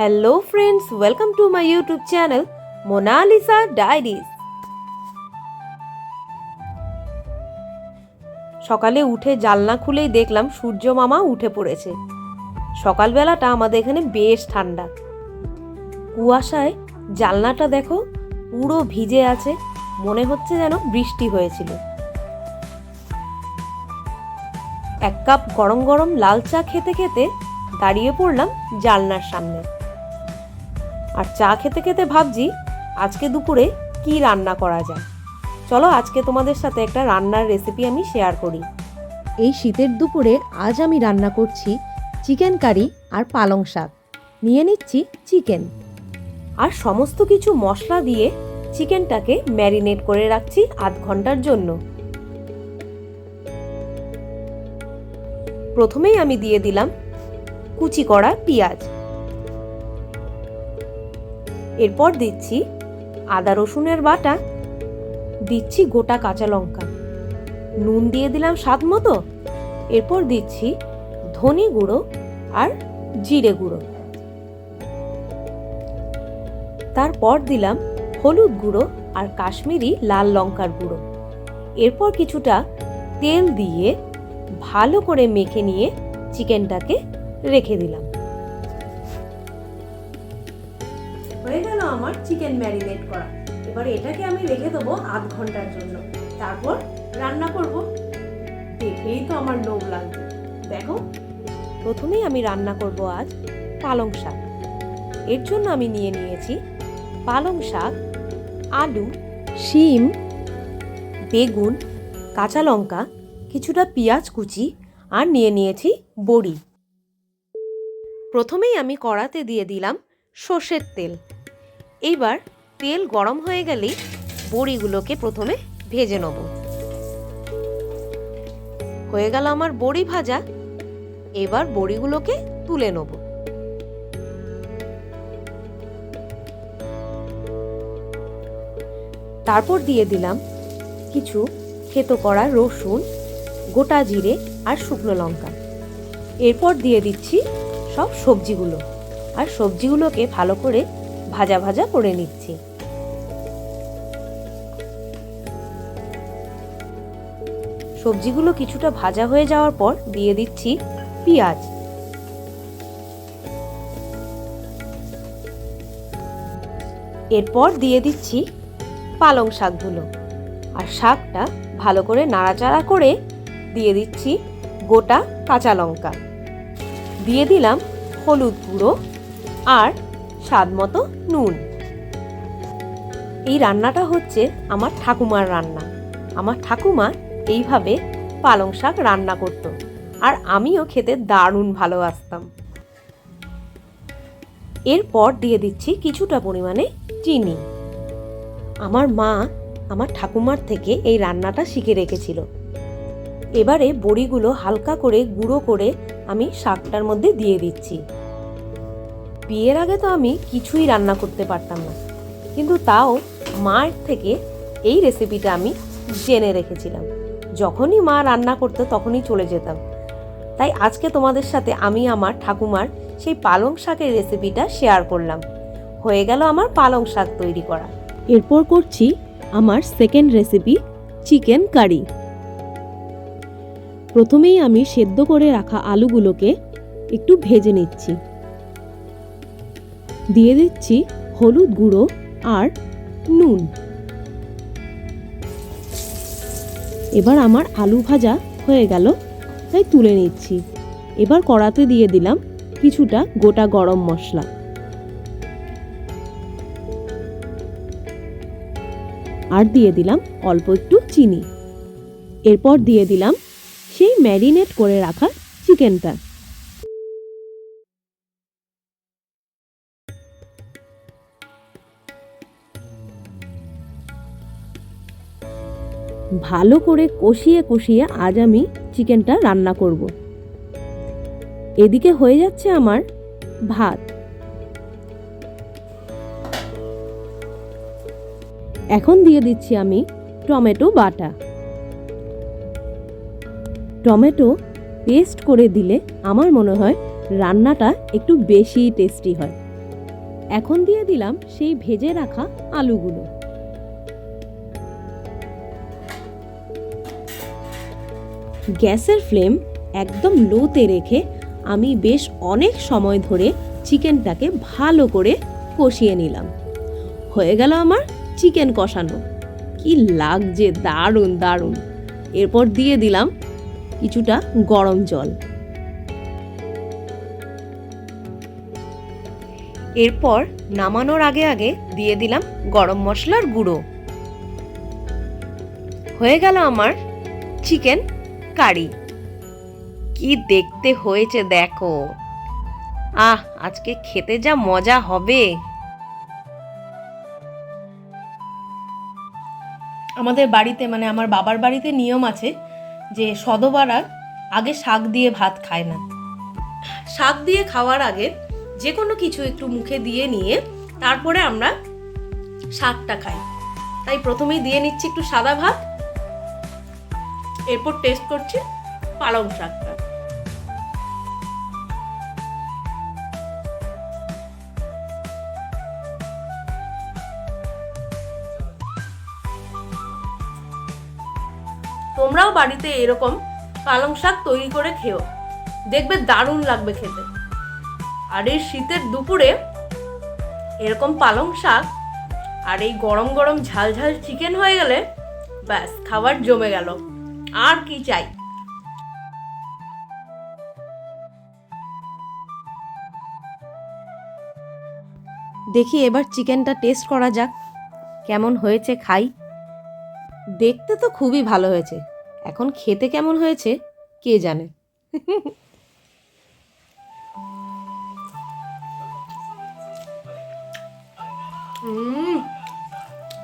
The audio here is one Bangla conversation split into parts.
Hello friends welcome to my YouTube channel Monalisa diaries সকালে উঠে জালনা খুলেই দেখলাম সূর্য মামা উঠে পড়েছে। সকালবেলাটা আমাদের এখানে বেশ ঠান্ডা। কুয়াশায় জালনাটা দেখো পুরো ভিজে আছে, মনে হচ্ছে যেন বৃষ্টি হয়েছিল। এক কাপ গরম গরম লাল চা খেতে খেতে দাঁড়িয়ে পড়লাম জালনার সামনে। আর চা খেতে খেতে ভাবছি আজকে দুপুরে কি রান্না করা যায়। চলো আজকে তোমাদের সাথে একটা রান্নার রেসিপি আমি শেয়ার করি। এই শীতের দুপুরে আজ আমি রান্না করছি চিকেন কারি আর পালং শাক। নিয়ে নিচ্ছি চিকেন। আর সমস্ত কিছু মশলা দিয়ে চিকেনটাকে ম্যারিনেট করে রাখছি আধ ঘণ্টার জন্য। প্রথমেই আমি দিয়ে দিলাম কুচি করা পেঁয়াজ। এরপর দিচ্ছি আদা রসুনের বাটা। দিচ্ছি গোটা কাঁচা লঙ্কা। নুন দিয়ে দিলাম স্বাদ মতো। এরপর দিচ্ছি ধনে গুঁড়ো আর জিরে গুঁড়ো। তারপর দিলাম হলুদ গুঁড়ো আর কাশ্মীরি লাল লঙ্কার গুঁড়ো। এরপর কিছুটা তেল দিয়ে ভালো করে মেখে নিয়ে চিকেনটাকে রেখে দিলাম। হয়ে গেল আমার চিকেন ম্যারিনেট করা। এবার এটাকে আমি রেখে দেবো আধ ঘণ্টার জন্য। তারপর রান্না করব। দেখেই তো আমার লোভ লাগবে দেখো, প্রথমেই আমি রান্না করব আজ পালং শাক। এর জন্য আমি নিয়ে নিয়েছি পালং শাক, আলু, শিম, বেগুন, কাঁচা লঙ্কা, কিছুটা পেঁয়াজ কুচি আর নিয়ে নিয়েছি বড়ি। প্রথমেই আমি কড়াতে দিয়ে দিলাম সর্ষের তেল। এইবার তেল গরম হয়ে গেলেই বড়িগুলোকে প্রথমে ভেজে নেব। হয়ে গেল আমার বড়ি ভাজা। এবার বড়িগুলোকে তুলে নেব। তারপর দিয়ে দিলাম কিছু থেতো করা রসুন, গোটা জিরে আর শুকনো লঙ্কা। এরপর দিয়ে দিচ্ছি সব সবজিগুলো। আর সবজিগুলোকে ভালো করে ভাজা ভাজা করে নিচ্ছি। সবজিগুলো কিছুটা ভাজা হয়ে যাওয়ার পর দিয়ে দিচ্ছি পেঁয়াজ। এরপর দিয়ে দিচ্ছি পালং শাকগুলো। আর শাকটা ভালো করে নাড়াচাড়া করে দিয়ে দিচ্ছি গোটা কাঁচা লঙ্কা। দিয়ে দিলাম হলুদ গুঁড়ো আর স্বাদ মতো নুন। এই রান্নাটা হচ্ছে আমার ঠাকুমার রান্না। আমার ঠাকুমা এইভাবে পালং শাক রান্না করত আর আমিও খেতে দারুণ ভালোবাসতাম। এরপর দিয়ে দিচ্ছি কিছুটা পরিমাণে চিনি। আমার মা আমার ঠাকুমার থেকে এই রান্নাটা শিখে রেখেছিল। এবারে বড়িগুলো হালকা করে গুঁড়ো করে আমি শাকটার মধ্যে দিয়ে দিচ্ছি। বিয়ের আগে তো আমি কিছুই রান্না করতে পারতাম না। কিন্তু তাও মায়ের থেকে এই রেসিপিটা আমি জেনে রেখেছিলাম। যখনই মা রান্না করতো তখনই চলে যেতাম। তাই আজকে তোমাদের সাথে আমি, আমার ঠাকুমার সেই পালং শাকের রেসিপিটা শেয়ার করলাম। হয়ে গেল আমার পালং শাক তৈরি করা। এরপর করছি আমার সেকেন্ড রেসিপি চিকেন কারি প্রথমেই আমি সেদ্ধ করে রাখা আলুগুলোকে একটু ভেজে নিচ্ছি। দিয়ে দিচ্ছি হলুদ গুঁড়ো আর নুন। এবার আমার আলু ভাজা হয়ে গেল, তাই তুলে নিচ্ছি। এবার কড়াতে দিয়ে দিলাম কিছুটা গোটা গরম মশলা। আর দিয়ে দিলাম অল্প একটু চিনি। এরপর দিয়ে দিলাম সেই ম্যারিনেট করে রাখা চিকেনটা। ভালো করে কষিয়ে কষিয়ে আজ আমি চিকেনটা রান্না করব। এদিকে হয়ে যাচ্ছে আমার ভাত। এখন দিয়ে দিচ্ছি আমি টমেটো বাটা। টমেটো পেস্ট করে দিলে আমার মনে হয় রান্নাটা একটু বেশি টেস্টি হয়। এখন দিয়ে দিলাম সেই ভেজে রাখা আলুগুলো। গ্যাসের ফ্লেম একদম লোতে রেখে আমি বেশ অনেক সময় ধরে চিকেনটাকে ভালো করে কষিয়ে নিলাম। হয়ে গেল আমার চিকেন কষানো। কি লাগছে, দারুণ দারুণ। এরপর দিয়ে দিলাম কিছুটা গরম জল। এরপর নামানোর আগে আগে দিয়ে দিলাম গরম মশলার গুঁড়ো। হয়ে গেল আমার চিকেন কারি কি দেখতে হয়েছে দেখো। আহ, আজকে খেতে যা মজা হবে। আমাদের বাড়িতে মানে আমার বাবার বাড়িতে নিয়ম আছে যে সদবারা আগে শাক দিয়ে ভাত খায় না। শাক দিয়ে খাওয়ার আগে যে কোনো কিছু একটু মুখে দিয়ে নিয়ে তারপরে আমরা শাকটা খাই। তাই প্রথমেই দিয়ে নিচ্ছি একটু সাদা ভাত এরপর টেস্ট করছি পালং শাকটা তোমরাও বাড়িতে এরকম পালং শাক তৈরি করে খেও। দেখবে দারুণ লাগবে খেতে। আর এই শীতের দুপুরে এরকম পালং শাক আর এই গরম গরম ঝাল ঝাল চিকেন হয়ে গেলে ব্যাস, খাবার জমে গেল। আর কি চাই? দেখি এবার চিকেনটা টেস্ট করা যাক। কেমন হয়েছে খাই? দেখতে তো খুবই ভালো হয়েছে। এখন খেতে কেমন হয়েছে, কে জানে?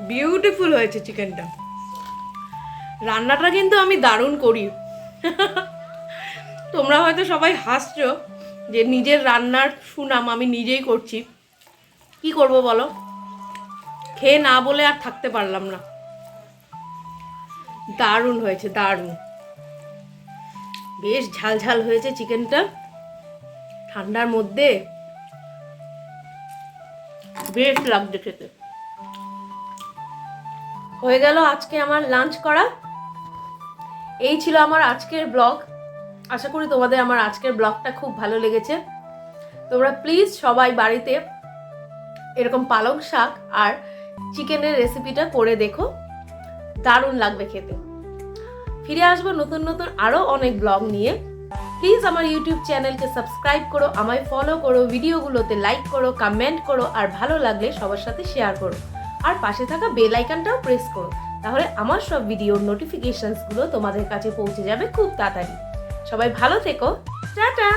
বিউটিফুল হয়েছে চিকেনটা। রান্নাটা কিন্তু আমি দারুণ করি। তোমরা হয়তো সবাই হাসছো যে নিজের রান্নার সুনাম আমি নিজেই করছি। কি করব বলো? খেয়ে না বলে আর থাকতে পারলাম না। দারুণ হয়েছে, দারুণ। বেশ ঝাল ঝাল হয়েছে চিকেনটা। ঠান্ডার মধ্যে বেশ লাগছে খেতে। হয়ে গেল আজকে আমার লাঞ্চ করা। এই ছিল আমার আজকের ব্লগ। আশা করি তোমাদের আমার আজকের ব্লগটা খুব ভালো লেগেছে। তোমরা প্লিজ সবাই বাড়িতে এরকম পালং শাক আর চিকেনের রেসিপিটা করে দেখো। দারুণ লাগবে খেতে। ফিরে আসব নতুন নতুন আরও অনেক ব্লগ নিয়ে। প্লিজ আমার ইউটিউব চ্যানেলকে সাবস্ক্রাইব করো, আমায় ফলো করো, ভিডিওগুলোতে লাইক করো কমেন্ট করো, আর ভালো লাগলে সবার সাথে শেয়ার করো। আর পাশে থাকা বেল আইকনটাও প্রেস করো। তাহলে আমার সব ভিডিওর নোটিফিকেশনসগুলো তোমাদের কাছে পৌঁছে যাবে খুব তাড়াতাড়ি। সবাই ভালো থেকো। টাটা!